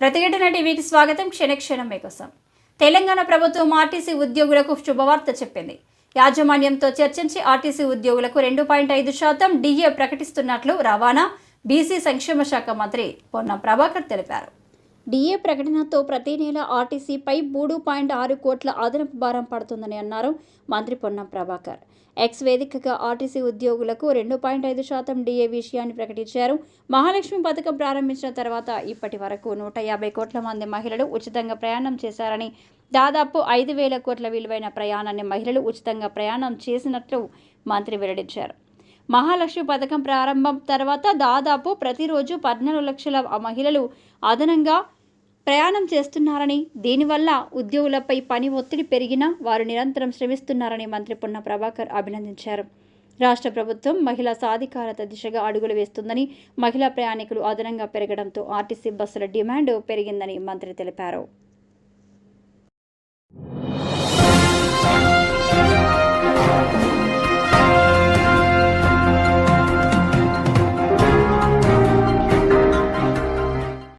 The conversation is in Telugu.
ప్రతిఘటన టీవీకి స్వాగతం క్షణక్షణం మీకోసం తెలంగాణ ప్రభుత్వం ఆర్టీసీ ఉద్యోగులకు శుభవార్త చెప్పింది. యాజమాన్యంతో చర్చించి ఆర్టీసీ ఉద్యోగులకు రెండు పాయింట్ ఐదు శాతం డిఏ ప్రకటిస్తున్నట్లు రవాణా బీసీ సంక్షేమ శాఖ మంత్రి పొన్నం ప్రభాకర్ తెలిపారు. డిఏ ప్రకటనతో ప్రతి నెల ఆర్టీసీపై మూడు పాయింట్ ఆరు కోట్ల అదనపు భారం పడుతుందని అన్నారు మంత్రి పొన్నం ప్రభాకర్. ఎక్స్ వేదికగా ఆర్టీసీ ఉద్యోగులకు రెండు పాయింట్ ఐదు శాతం డిఏ విషయాన్ని ప్రకటించారు. మహాలక్ష్మి పథకం ప్రారంభించిన తర్వాత ఇప్పటి వరకు నూట యాభై కోట్ల మంది మహిళలు ఉచితంగా ప్రయాణం చేశారని దాదాపు ఐదు వేల కోట్ల విలువైన ప్రయాణాన్ని మహిళలు ఉచితంగా ప్రయాణం చేసినట్లు మంత్రి వెల్లడించారు. మహాలక్ష్మి పథకం ప్రారంభం తర్వాత దాదాపు ప్రతిరోజు పద్నాలుగు లక్షల మహిళలు అదనంగా ప్రయాణం చేస్తున్నారని దీనివల్ల ఉద్యోగులపై పని ఒత్తిడి పెరిగినా వారు నిరంతరం శ్రమిస్తున్నారని మంత్రి పొన్న ప్రభాకర్ అభినందించారు. రాష్ట్ర ప్రభుత్వం మహిళా సాధికారత దిశగా అడుగులు వేస్తుందని మహిళా ప్రయాణికులు అదనంగా పెరగడంతో ఆర్టీసీ బస్సుల డిమాండ్ పెరిగిందని మంత్రి తెలిపారు.